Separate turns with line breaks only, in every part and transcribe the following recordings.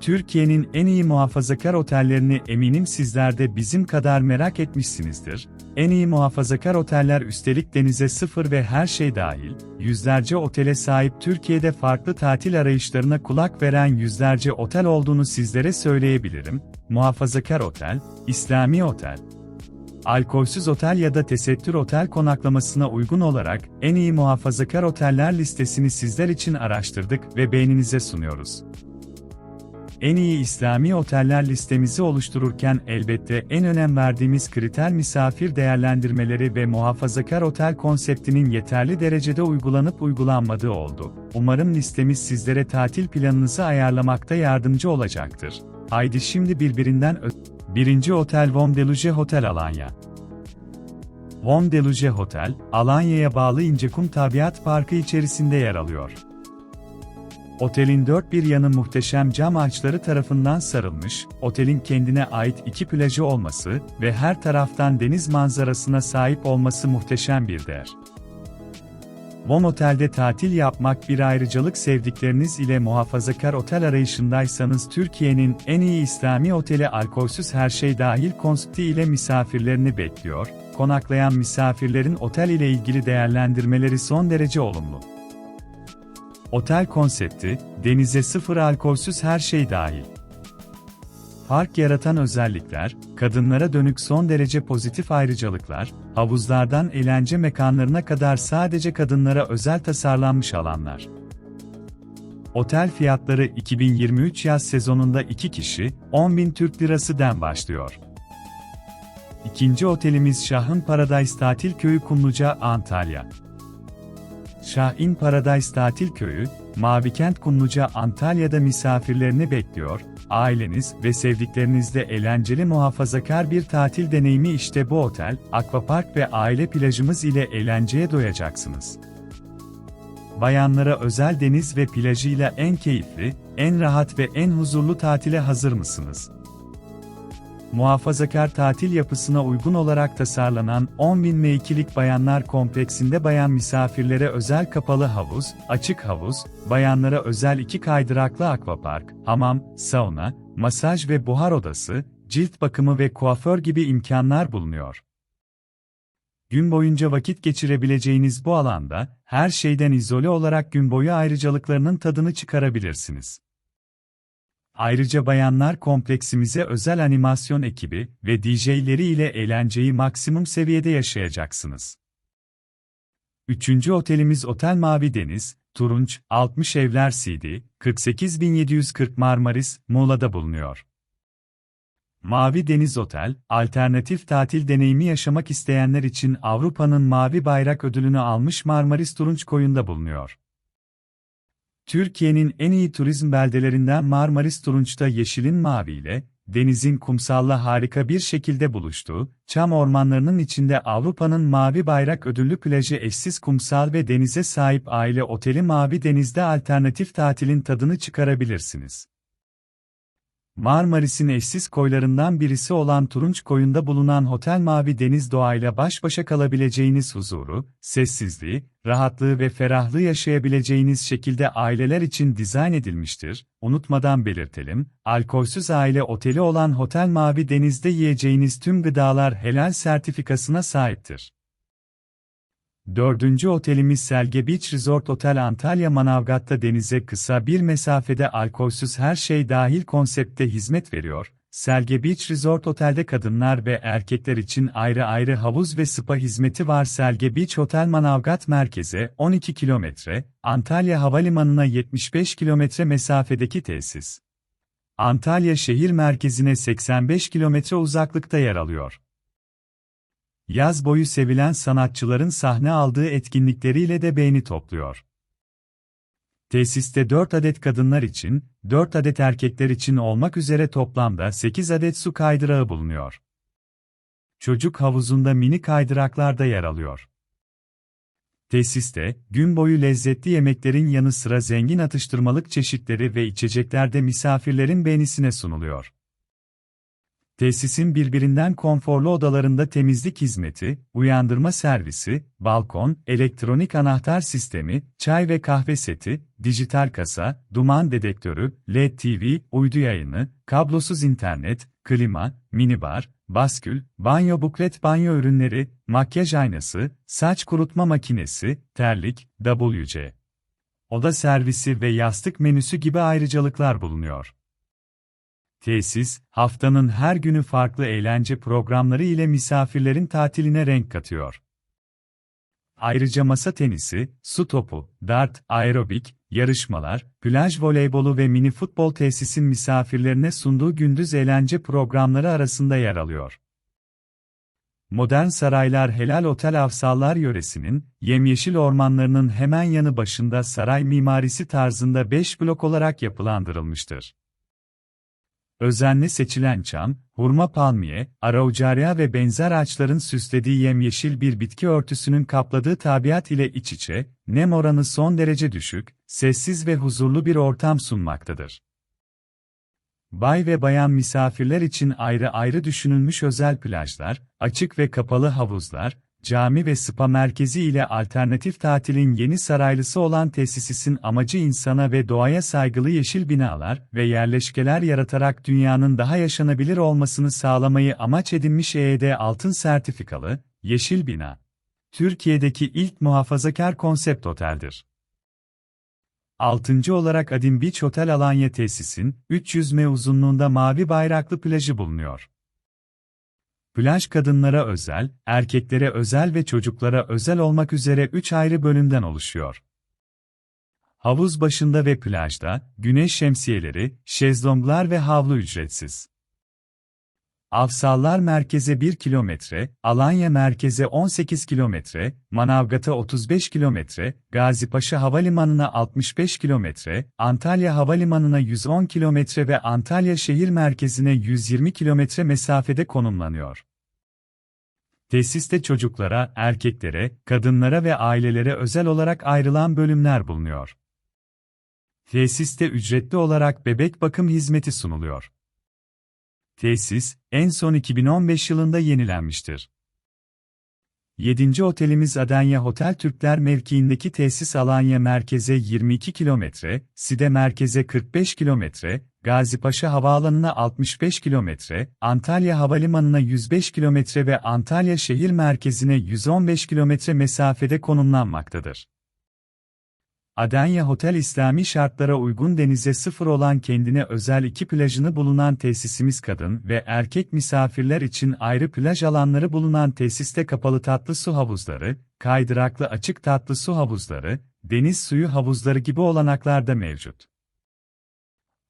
Türkiye'nin en iyi muhafazakar otellerini eminim sizler de bizim kadar merak etmişsinizdir. En iyi muhafazakar oteller üstelik denize sıfır ve her şey dahil, yüzlerce otele sahip Türkiye'de farklı tatil arayışlarına kulak veren yüzlerce otel olduğunu sizlere söyleyebilirim. Muhafazakar otel, İslami otel, alkolsüz otel ya da tesettür otel konaklamasına uygun olarak en iyi muhafazakar oteller listesini sizler için araştırdık ve beğeninize sunuyoruz. En iyi İslami oteller listemizi oluştururken elbette en önem verdiğimiz kriter misafir değerlendirmeleri ve muhafazakar otel konseptinin yeterli derecede uygulanıp uygulanmadığı oldu. Umarım listemiz sizlere tatil planınızı ayarlamakta yardımcı olacaktır. Haydi şimdi birbirinden ö- Birinci Otel Vom Deluge Hotel Alanya Vom Deluge Hotel, Alanya'ya bağlı İncekum Tabiat Parkı içerisinde yer alıyor. Otelin dört bir yanı muhteşem cam ağaçları tarafından sarılmış, otelin kendine ait iki plajı olması ve her taraftan deniz manzarasına sahip olması muhteşem bir değer. Vom Otel'de tatil yapmak bir ayrıcalık sevdikleriniz ile muhafazakar otel arayışındaysanız Türkiye'nin en iyi İslami oteli alkolsüz her şey dahil konsepti ile misafirlerini bekliyor, konaklayan misafirlerin otel ile ilgili değerlendirmeleri son derece olumlu. Otel konsepti, denize sıfır alkolsüz her şey dahil. Fark yaratan özellikler, kadınlara dönük son derece pozitif ayrıcalıklar, havuzlardan eğlence mekanlarına kadar sadece kadınlara özel tasarlanmış alanlar. Otel fiyatları 2023 yaz sezonunda 2 kişi, 10.000 Türk Lirası den başlıyor. İkinci otelimiz Şahın Paradise Tatil Köyü Kumluca, Antalya. Şahin Paradise Tatil Köyü, Mavikent Kumluca Antalya'da misafirlerini bekliyor, aileniz ve sevdiklerinizle eğlenceli muhafazakar bir tatil deneyimi işte bu otel, akvapark ve aile plajımız ile eğlenceye doyacaksınız. Bayanlara özel deniz ve plajıyla en keyifli, en rahat ve en huzurlu tatile hazır mısınız? Muhafazakar tatil yapısına uygun olarak tasarlanan 10.000 meykilik bayanlar kompleksinde bayan misafirlere özel kapalı havuz, açık havuz, bayanlara özel iki kaydıraklı akvapark, hamam, sauna, masaj ve buhar odası, cilt bakımı ve kuaför gibi imkanlar bulunuyor. Gün boyunca vakit geçirebileceğiniz bu alanda, her şeyden izole olarak gün boyu ayrıcalıklarının tadını çıkarabilirsiniz. Ayrıca bayanlar kompleksimize özel animasyon ekibi ve DJ'leri ile eğlenceyi maksimum seviyede yaşayacaksınız. Üçüncü otelimiz Otel Mavi Deniz, Turunç, 60 Evler CD, 48740 Marmaris, Muğla'da bulunuyor. Mavi Deniz Otel, alternatif tatil deneyimi yaşamak isteyenler için Avrupa'nın Mavi Bayrak ödülünü almış Marmaris Turunç Koyu'nda bulunuyor. Türkiye'nin en iyi turizm beldelerinden Marmaris Turunç'ta yeşilin maviyle, denizin kumsalla harika bir şekilde buluştuğu, çam ormanlarının içinde Avrupa'nın Mavi Bayrak ödüllü plajı eşsiz kumsal ve denize sahip aile oteli Mavi Deniz'de alternatif tatilin tadını çıkarabilirsiniz. Marmaris'in eşsiz koylarından birisi olan Turunç Koyu'nda bulunan Hotel Mavi Deniz doğayla baş başa kalabileceğiniz huzuru, sessizliği, rahatlığı ve ferahlığı yaşayabileceğiniz şekilde aileler için dizayn edilmiştir. Unutmadan belirtelim, alkolsüz aile oteli olan Hotel Mavi Deniz'de yiyeceğiniz tüm gıdalar helal sertifikasına sahiptir. Dördüncü otelimiz Selge Beach Resort Otel Antalya Manavgat'ta denize kısa bir mesafede alkolsüz her şey dahil konsepte hizmet veriyor. Selge Beach Resort Otel'de kadınlar ve erkekler için ayrı ayrı havuz ve spa hizmeti var. Selge Beach Otel Manavgat merkeze 12 kilometre, Antalya Havalimanı'na 75 kilometre mesafedeki tesis. Antalya şehir merkezine 85 kilometre uzaklıkta yer alıyor. Yaz boyu sevilen sanatçıların sahne aldığı etkinlikleriyle de beğeni topluyor. Tesiste 4 adet kadınlar için, 4 adet erkekler için olmak üzere toplamda 8 adet su kaydırağı bulunuyor. Çocuk havuzunda mini kaydıraklar da yer alıyor. Tesiste, gün boyu lezzetli yemeklerin yanı sıra zengin atıştırmalık çeşitleri ve içecekler de misafirlerin beğenisine sunuluyor. Tesisin birbirinden konforlu odalarında temizlik hizmeti, uyandırma servisi, balkon, elektronik anahtar sistemi, çay ve kahve seti, dijital kasa, duman dedektörü, LED TV, uydu yayını, kablosuz internet, klima, minibar, baskül, banyo buklet banyo ürünleri, makyaj aynası, saç kurutma makinesi, terlik, WC. Oda servisi ve yastık menüsü gibi ayrıcalıklar bulunuyor. Tesis, haftanın her günü farklı eğlence programları ile misafirlerin tatiline renk katıyor. Ayrıca masa tenisi, su topu, dart, aerobik, yarışmalar, plaj voleybolu ve mini futbol tesisin misafirlerine sunduğu gündüz eğlence programları arasında yer alıyor. Modern Saraylar Helal Otel Avsallar yöresinin, yemyeşil ormanlarının hemen yanı başında saray mimarisi tarzında 5 blok olarak yapılandırılmıştır. Özenle seçilen çam, hurma palmiye, araucaria ve benzer ağaçların süslediği yemyeşil bir bitki örtüsünün kapladığı tabiat ile iç içe, nem oranı son derece düşük, sessiz ve huzurlu bir ortam sunmaktadır. Bay ve bayan misafirler için ayrı ayrı düşünülmüş özel plajlar, açık ve kapalı havuzlar, cami ve spa merkezi ile alternatif tatilin yeni saraylısı olan tesisin amacı insana ve doğaya saygılı yeşil binalar ve yerleşkeler yaratarak dünyanın daha yaşanabilir olmasını sağlamayı amaç edinmiş EED altın sertifikalı, yeşil bina. Türkiye'deki ilk muhafazakar konsept oteldir. Altıncı olarak Adin Beach Hotel Alanya tesisin, 300 m uzunluğunda mavi bayraklı plajı bulunuyor. Plaj kadınlara özel, erkeklere özel ve çocuklara özel olmak üzere 3 ayrı bölümden oluşuyor. Havuz başında ve plajda, güneş şemsiyeleri, şezlonglar ve havlu ücretsiz. Avsallar merkeze 1 kilometre, Alanya merkeze 18 kilometre, Manavgat'a 35 kilometre, Gazipaşa Havalimanı'na 65 kilometre, Antalya Havalimanı'na 110 kilometre ve Antalya şehir merkezine 120 kilometre mesafede konumlanıyor. Tesiste çocuklara, erkeklere, kadınlara ve ailelere özel olarak ayrılan bölümler bulunuyor. Tesiste ücretli olarak bebek bakım hizmeti sunuluyor. Tesis, en son 2015 yılında yenilenmiştir. 7. otelimiz Adanya Hotel Türkler mevkiindeki tesis Alanya merkeze 22 kilometre, Side merkeze 45 kilometre, Gazipaşa Havaalanı'na 65 kilometre, Antalya Havalimanı'na 105 kilometre ve Antalya şehir merkezine 115 kilometre mesafede konumlanmaktadır. Adanya Hotel İslami şartlara uygun denize sıfır olan kendine özel iki plajını bulunan tesisimiz kadın ve erkek misafirler için ayrı plaj alanları bulunan tesiste kapalı tatlı su havuzları, kaydıraklı açık tatlı su havuzları, deniz suyu havuzları gibi olanaklar da mevcut.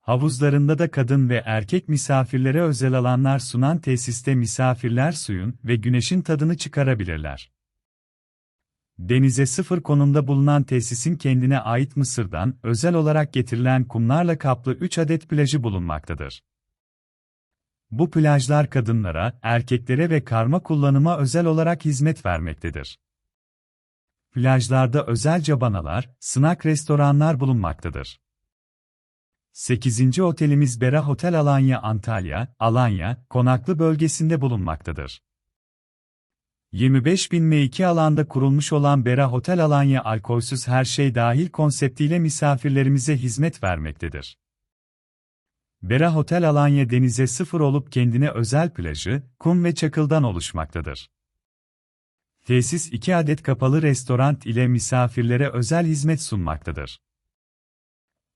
Havuzlarında da kadın ve erkek misafirlere özel alanlar sunan tesiste misafirler suyun ve güneşin tadını çıkarabilirler. Denize sıfır konumda bulunan tesisin kendine ait Mısır'dan özel olarak getirilen kumlarla kaplı 3 adet plajı bulunmaktadır. Bu plajlar kadınlara, erkeklere ve karma kullanıma özel olarak hizmet vermektedir. Plajlarda özel cabanalar, sınak restoranlar bulunmaktadır. 8. otelimiz Bera Hotel Alanya Antalya, Alanya, Konaklı bölgesinde bulunmaktadır. 25 bin M2 alanda kurulmuş olan Bera Hotel Alanya alkolsüz her şey dahil konseptiyle misafirlerimize hizmet vermektedir. Bera Hotel Alanya denize sıfır olup kendine özel plajı, kum ve çakıldan oluşmaktadır. Tesis 2 adet kapalı restoran ile misafirlere özel hizmet sunmaktadır.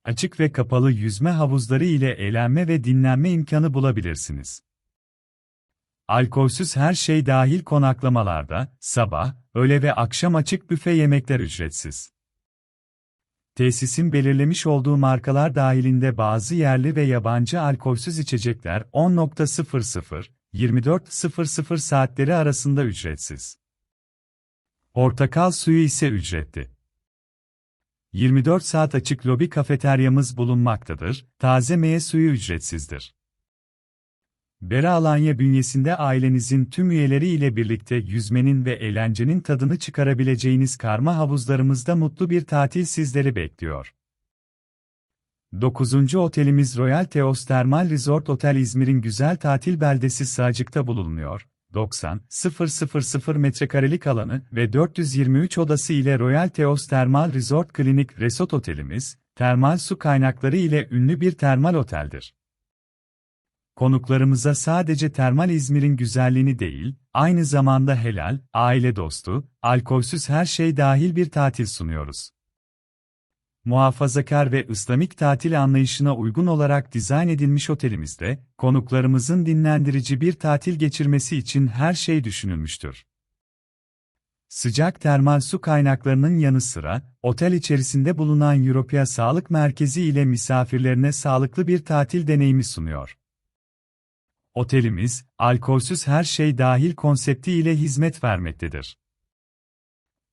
Açık ve kapalı yüzme havuzları ile eğlenme ve dinlenme imkanı bulabilirsiniz. Alkolsüz her şey dahil konaklamalarda, sabah, öğle ve akşam açık büfe yemekler ücretsiz. Tesisin belirlemiş olduğu markalar dahilinde bazı yerli ve yabancı alkolsüz içecekler 10.00, 24.00 saatleri arasında ücretsiz. Portakal suyu ise ücretli. 24 saat açık lobi kafeteryamız bulunmaktadır, taze meyve suyu ücretsizdir. Bera Alanya bünyesinde ailenizin tüm üyeleri ile birlikte yüzmenin ve eğlencenin tadını çıkarabileceğiniz karma havuzlarımızda mutlu bir tatil sizleri bekliyor. 9. otelimiz Royal Teos Termal Resort Otel İzmir'in güzel tatil beldesi Sığacık'ta bulunuyor. 90.000 metrekarelik alanı ve 423 odası ile Royal Teos Termal Resort Klinik Resort Otelimiz, termal su kaynakları ile ünlü bir termal oteldir. Konuklarımıza sadece termal İzmir'in güzelliğini değil, aynı zamanda helal, aile dostu, alkolsüz her şey dahil bir tatil sunuyoruz. Muhafazakar ve İslamik tatil anlayışına uygun olarak dizayn edilmiş otelimizde, konuklarımızın dinlendirici bir tatil geçirmesi için her şey düşünülmüştür. Sıcak termal su kaynaklarının yanı sıra, otel içerisinde bulunan Europea Sağlık Merkezi ile misafirlerine sağlıklı bir tatil deneyimi sunuyor. Otelimiz, alkolsüz her şey dahil konsepti ile hizmet vermektedir.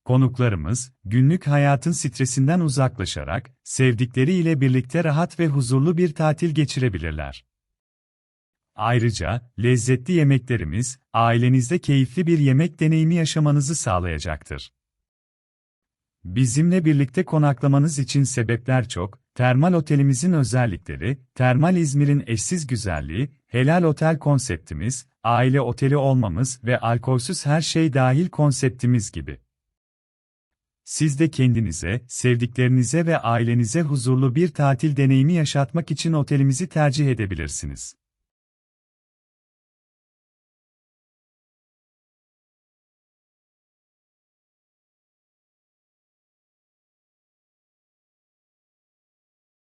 Konuklarımız, günlük hayatın stresinden uzaklaşarak, sevdikleriyle birlikte rahat ve huzurlu bir tatil geçirebilirler. Ayrıca, lezzetli yemeklerimiz, ailenizde keyifli bir yemek deneyimi yaşamanızı sağlayacaktır. Bizimle birlikte konaklamanız için sebepler çok, termal otelimizin özellikleri, termal İzmir'in eşsiz güzelliği, helal otel konseptimiz, aile oteli olmamız ve alkolsüz her şey dahil konseptimiz gibi. Siz de kendinize, sevdiklerinize ve ailenize huzurlu bir tatil deneyimi yaşatmak için otelimizi tercih edebilirsiniz.